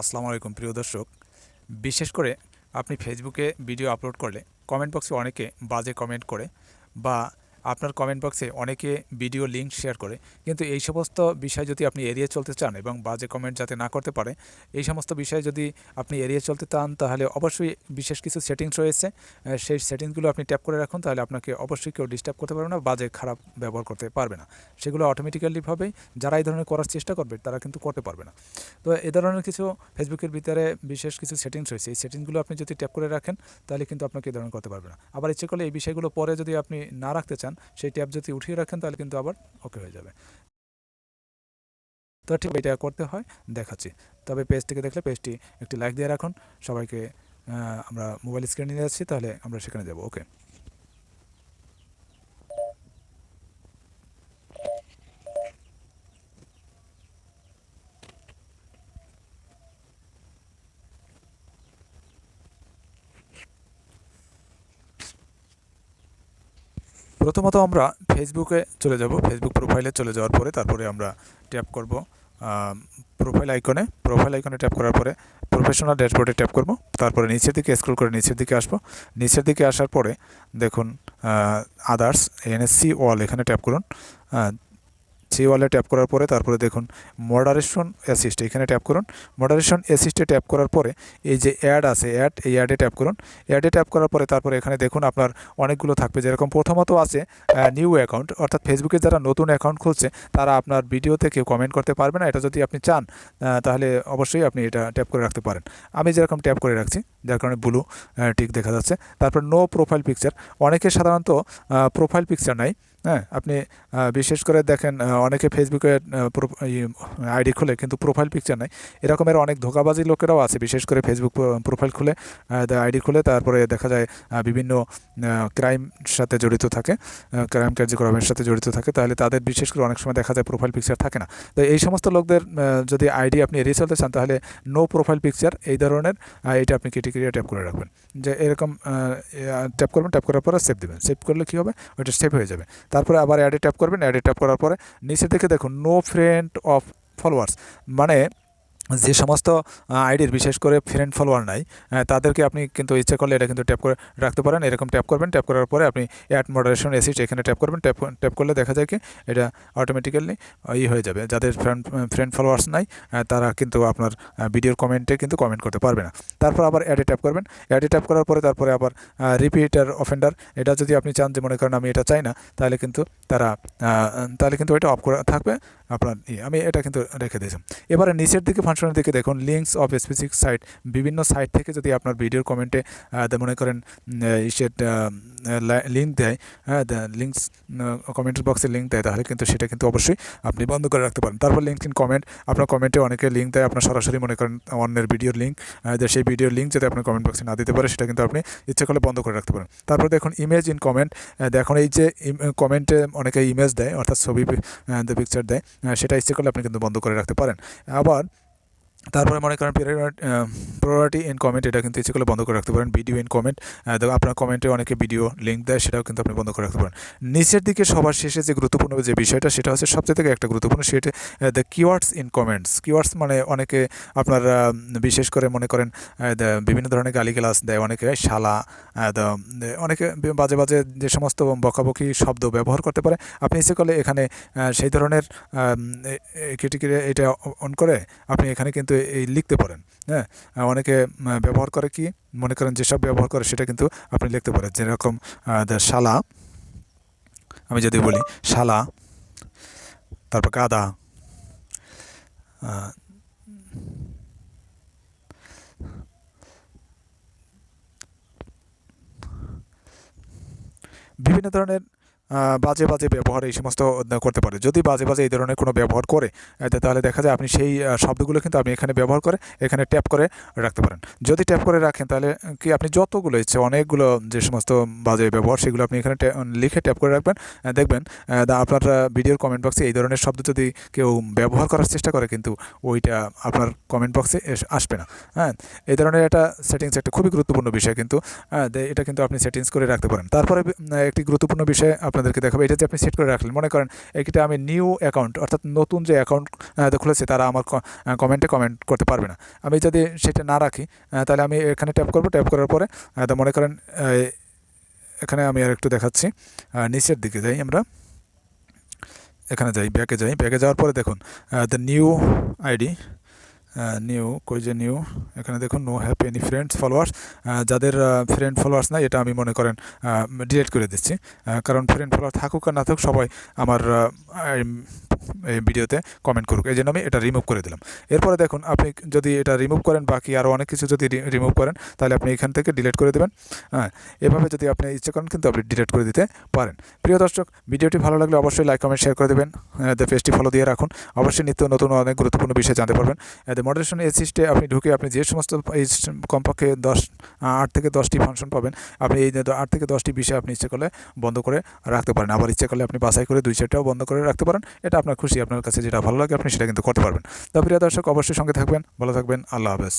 আসসালামু আলাইকুম, প্রিয় দর্শক। বিশেষ করে আপনি ফেসবুকে ভিডিও আপলোড করলে কমেন্ট বক্সে অনেকে বাজে কমেন্ট করে বা আপনার কমেন্ট বক্সে অনেকে ভিডিও লিঙ্ক শেয়ার করে। কিন্তু এই সমস্ত বিষয় যদি আপনি এড়িয়ে চলতে চান এবং বাজে কমেন্ট যাতে না করতে পারে, এই সমস্ত বিষয় যদি আপনি এড়িয়ে চলতে চান, তাহলে অবশ্যই বিশেষ কিছু সেটিংস রয়েছে। সেই সেটিংসগুলো আপনি ট্যাপ করে রাখুন, তাহলে আপনাকে অবশ্যই কেউ ডিস্টার্ব করতে পারবে না, বাজে, খারাপ ব্যবহার করতে পারবে না। সেগুলো অটোমেটিক্যালিভাবেই যারা এই ধরনের করার চেষ্টা করবে, তারা কিন্তু করতে পারবে না। তো এ ধরনের কিছু ফেসবুকের ভিতরে বিশেষ কিছু সেটিংস রয়েছে। এই সেটিংসগুলো আপনি যদি ট্যাপ করে রাখেন, তাহলে কিন্তু আপনাকে এই ধরনের করতে পারবে না। আবার ইচ্ছে করলে এই বিষয়গুলো পরে যদি আপনি না রাখতে চান সেই ট্যাব যদি উঠিয়ে রাখেন, তাহলে কিন্তু আবার ওকে হয়ে যাবে। তো ঠিক এটা করতে হয়, দেখাচ্ছি। তবে পেজটিকে দেখলে পেজটি একটি লাইক দিয়ে রাখুন। সবাইকে আমরা মোবাইল স্ক্রিনে নিয়ে যাচ্ছি, তাহলে আমরা সেখানে যাব ওকে প্রথমত আমরা ফেসবুকে চলে যাব। ফেসবুক প্রোফাইলে চলে যাওয়ার পরে তারপরে আমরা ট্যাপ করব। প্রোফাইল আইকনে প্রোফাইল আইকনে ট্যাপ করার পরে প্রফেশনাল ড্যাশবোর্ডে ট্যাপ করব। তারপরে নিচের দিকে স্ক্রল করে নিচের দিকে আসব। নিচের দিকে আসার পরে দেখুন আদার্স এনএসসি ওয়াল এখানে ট্যাপ করুন। সেই ওয়ালে ট্যাপ করার পরে তারপরে দেখুন মডারেশন অ্যাসিস্ট এখানে ট্যাপ করুন। মডারেশন অ্যাসিস্টে ট্যাপ করার পরে এই যে অ্যাড আছে অ্যাড এই অ্যাডে ট্যাপ করুন। অ্যাডে ট্যাপ করার পরে তারপরে এখানে দেখুন আপনার অনেকগুলো থাকবে। যেরকম প্রথমত আছে নিউ অ্যাকাউন্ট অর্থাৎ ফেসবুকে যারা নতুন অ্যাকাউন্ট খুলছে, তারা আপনার ভিডিওতে কেউ কমেন্ট করতে পারবে না। এটা যদি আপনি চান তাহলে অবশ্যই আপনি এটা ট্যাপ করে রাখতে পারেন। আমি যেরকম ট্যাপ করে রাখছি, যার কারণে ব্লু টিক দেখা যাচ্ছে। তারপর নো প্রোফাইল পিকচার অনেকে সাধারণত প্রোফাইল পিকচার নাই। হ্যাঁ আপনি বিশেষ করে দেখেন অনেকে ফেসবুকে আইডি খুলে কিন্তু প্রোফাইল পিকচার নাই এরকমের অনেক ধোকাবাজি লোকেরাও আছে, বিশেষ করে ফেসবুক প্রোফাইল খুলে আইডি খুলে, তারপরে দেখা যায় বিভিন্ন ক্রাইম সাথে জড়িত থাকে ক্রাইম কার্যক্রমের সাথে জড়িত থাকে, তাহলে তাদের বিশেষ করে অনেক সময় দেখা যায় প্রোফাইল পিকচার থাকে না। তো এই সমস্ত লোকদের যদি আইডি আপনি এড়িয়ে চলতে চান, তাহলে নো প্রোফাইল পিকচার এই ধরনের এটা আপনি ক্রিটিক্রিয়া ট্যাপ করে রাখবেন। যে এরকম ট্যাপ করবেন ট্যাপ করার পরে সেভ দেবেন। সেভ করলে কী হবে? ওইটা সেভ হয়ে যাবে। তারপরে আবার অ্যাডে ট্যাপ করবেন অ্যাডে ট্যাপ করার পরে নিচে থেকে দেখুন নো ফ্রেন্ড অফ ফলোয়ার্স মানে যে সমস্ত আইডির বিশেষ করে ফ্রেন্ড ফলোয়ার নাই তাদেরকে আপনি কিন্তু ইচ্ছে করলে এটা কিন্তু ট্যাপ করে রাখতে পারেন। এরকম ট্যাপ করবেন ট্যাপ করার পরে আপনি অ্যাড মডারেশন এসিট এখানে ট্যাপ করবেন। ট্যাপ ট্যাপ করলে দেখা যায় কি এটা অটোমেটিক্যালি ই হয়ে যাবে। যাদের ফ্রেন্ড ফ্রেন্ড ফলোয়ার্স নাই তারা কিন্তু আপনার ভিডিওর কমেন্টে কিন্তু কমেন্ট করতে পারবে না। তারপর আবার অ্যাডে ট্যাপ করবেন। অ্যাডে ট্যাপ করার পরে তারপরে আবার রিপিটার অফেন্ডার এটা যদি আপনি চান যে মনে করেন আমি এটা চাই না, তাহলে কিন্তু তারা তাহলে কিন্তু এটা অফ করা থাকবে। আপনার, আমি এটা কিন্তু রেখে দিয়েছি। এবারে নিচের দিকে ফাংশনের দিকে দেখুন লিঙ্কস অফ স্পেসিফিক সাইট বিভিন্ন সাইট থেকে যদি আপনার ভিডিওর কমেন্টে মনে করেন ইসের লিঙ্ক দেয় হ্যাঁ লিঙ্কস কমেন্টের বক্সে লিঙ্ক দেয়, তাহলে কিন্তু সেটা কিন্তু অবশ্যই আপনি বন্ধ করে রাখতে পারেন। তারপর লিঙ্ক ইন কমেন্ট আপনার কমেন্টে অনেকে লিঙ্ক দেয়, আপনার সরাসরি মনে করেন অন্যের ভিডিওর লিঙ্ক সেই ভিডিওর লিঙ্ক যদি আপনার কমেন্ট বক্সে না দিতে পারে, সেটা কিন্তু আপনি ইচ্ছে করলে বন্ধ করে রাখতে পারেন। তারপর দেখুন ইমেজ ইন কমেন্ট দেখুন এই যে কমেন্টে অনেকে ইমেজ দেয়, অর্থাৎ ছবি পিকচার দেয় সেটা ইচ্ছে করলে আপনি কিন্তু বন্ধ করে রাখতে পারেন। আবার তারপরে মনে করেন প্রায়োরিটি ইন কমেন্ট এটা কিন্তু ইচ্ছে করলে বন্ধ করে রাখতে পারেন ভিডিও ইন কমেন্ট আপনার কমেন্টে অনেকে ভিডিও লিঙ্ক দেয়, সেটাও কিন্তু আপনি বন্ধ করে রাখতে পারেন। নিচের দিকে সবার শেষে যে গুরুত্বপূর্ণ যে বিষয়টা, সেটা হচ্ছে সবচেয়ে থেকে একটা গুরুত্বপূর্ণ, সেটা the keywords in comments keywords মানে অনেকে আপনার বিশেষ করে মনে করেন বিভিন্ন ধরনের গালিগালাজ দেয় অনেকে শালা অনেকে বাজে বাজে যে সমস্ত বকাবকি শব্দ ব্যবহার করতে পারে। আপনি ইচ্ছে করলে এখানে সেই ধরনের ক্রিটিক্রিয়া এটা অন করে, আপনি এখানে কিন্তু এই লিখতে পারেন। হ্যাঁ? অনেকে ব্যবহার করে কি, মনে করেন যেসব ব্যবহার করে সেটা কিন্তু আপনি লিখতে পারেন। যেরকম শালা, আমি যদি বলি শালা, তারপর গাদা বিভিন্ন ধরনের বাজে বাজে ব্যবহার এই সমস্ত করতে পারে। যদি বাজে বাজে এই ধরনের কোনো ব্যবহার করে তাহলে দেখা যায় আপনি সেই শব্দগুলো কিন্তু আপনি এখানে ব্যবহার করে, এখানে ট্যাপ করে রাখতে পারেন। যদি ট্যাপ করে রাখেন, তাহলে কি আপনি যতগুলো ইচ্ছে, অনেকগুলো যে সমস্ত বাজে ব্যবহার, সেগুলো আপনি এখানে লিখে ট্যাপ করে রাখবেন। দেখবেন আপনার ভিডিওর কমেন্ট বক্সে এই ধরনের শব্দ যদি কেউ ব্যবহার করার চেষ্টা করে, কিন্তু ওইটা আপনার কমেন্ট বক্সে আসবে না। হ্যাঁ এই ধরনের একটা সেটিংস একটা খুবই গুরুত্বপূর্ণ বিষয় কিন্তু হ্যাঁ এটা কিন্তু আপনি সেটিংস করে রাখতে পারেন। তারপরে একটি গুরুত্বপূর্ণ বিষয় আপনার আপনাদেরকে দেখাবো। এটা যে আপনি সেট করে রাখলেন, মনে করেন এটা আমি নিউ অ্যাকাউন্ট অর্থাৎ নতুন যে অ্যাকাউন্ট খুলেছে, তারা আমার কমেন্টে কমেন্ট করতে পারবে না। আমি যদি সেটা না রাখি তাহলে আমি এখানে ট্যাপ করব। ট্যাপ করার পরে মনে করেন এখানে আমি আর একটু দেখাচ্ছি নিচের দিকে যাই আমরা। এখানে যাই ব্যাকে যাই। ব্যাকে যাওয়ার পরে দেখুন দ্য নিউ আইডি নিউ কই যে নিউ এখানে দেখুন no have any friends followers যাদের ফ্রেন্ড ফলোয়ার্স নাই, এটা আমি মনে করেন ডিলিট করে দিচ্ছি। কারণ ফ্রেন্ড ফলোয়ার থাকুক আর না থাকুক, সবাই আমার এই ভিডিওতে কমেন্ট করুক। এই জন্য আমি এটা রিমুভ করে দিলাম। এরপরে দেখুন, আপনি যদি এটা রিমুভ করেন, বাকি আরও অনেক কিছু যদি রিমুভ করেন, তাহলে আপনি এখান থেকে ডিলিট করে দেবেন। হ্যাঁ এভাবে যদি আপনি ইচ্ছে করেন, কিন্তু আপনি ডিলিট করে দিতে পারেন। প্রিয় দর্শক, ভিডিওটি ভালো লাগলে অবশ্যই লাইক কমেন্ট শেয়ার করে দেবেন। পেজটি ফলো দিয়ে রাখুন। অবশ্যই নিত্য নতুন অনেক গুরুত্বপূর্ণ বিষয় জানতে পারবেন। দ্য মডারেশন এসিস্টে আপনি ঢুকে আপনি যে সমস্ত কমপক্ষে দশ আট থেকে দশটি ফাংশন পাবেন, আপনি এই আট থেকে দশটি বিষয় আপনি ইচ্ছে করলে বন্ধ করে রাখতে পারেন। আবার ইচ্ছে করলে আপনি বাছাই করে দুই চারটাও বন্ধ করে রাখতে পারেন। এটা আপনার খুশি, আপনার কাছে যেটা ভালো লাগে আপনি সেটা কিন্তু করতে পারবেন। তো প্রিয় দর্শক, অবশ্যই সঙ্গে থাকবেন। ভালো থাকবেন। আল্লাহ হাফেজ।